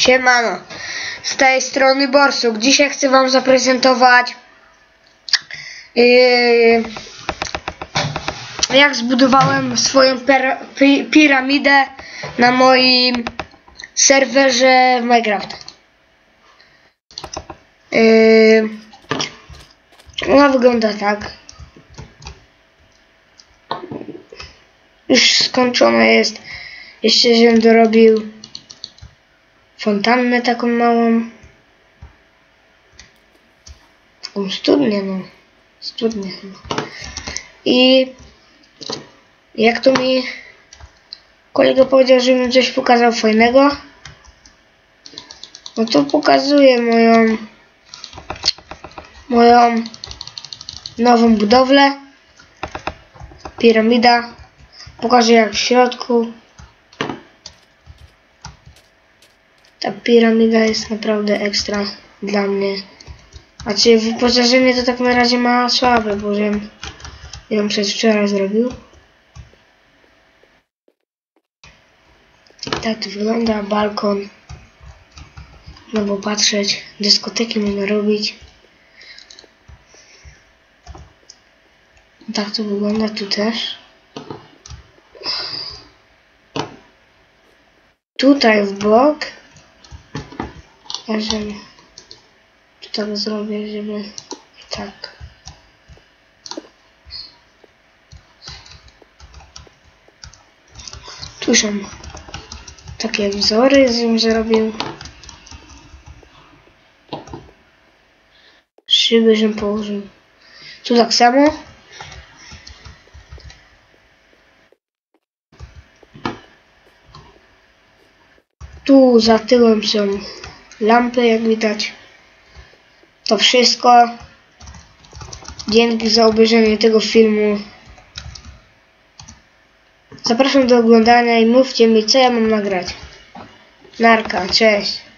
Siemano, z tej strony Borsuk. Dzisiaj chcę Wam zaprezentować yy, jak zbudowałem swoją pi, piramidę na moim serwerze w Minecraft. Yy, ona wygląda tak. Już skończona jest. Jeszcze żebym dorobił fontannę taką małą. Taką studnię, no. Studnię chyba. I jak to mi kolega powiedział, żebym coś pokazał fajnego, no to pokazuję moją moją nową budowlę. Piramida. Pokażę jak w środku. Ta piramida jest naprawdę ekstra dla mnie. Znaczy wyposażenie to tak na razie ma słabe, bo żem ją przez wczoraj zrobił. Tak to wygląda balkon. No bo patrzeć, dyskoteki można robić. Tak to wygląda tu też. Tutaj w bok. Żebym tu tak zrobię, żeby tak. Tu są takie wzory, żebym zrobił. Szyby, żebym położył. Tu tak samo. Tu za tyłem są lampy, jak widać. To wszystko. Dzięki za obejrzenie tego filmu. Zapraszam do oglądania i mówcie mi, co ja mam nagrać. Narka, cześć.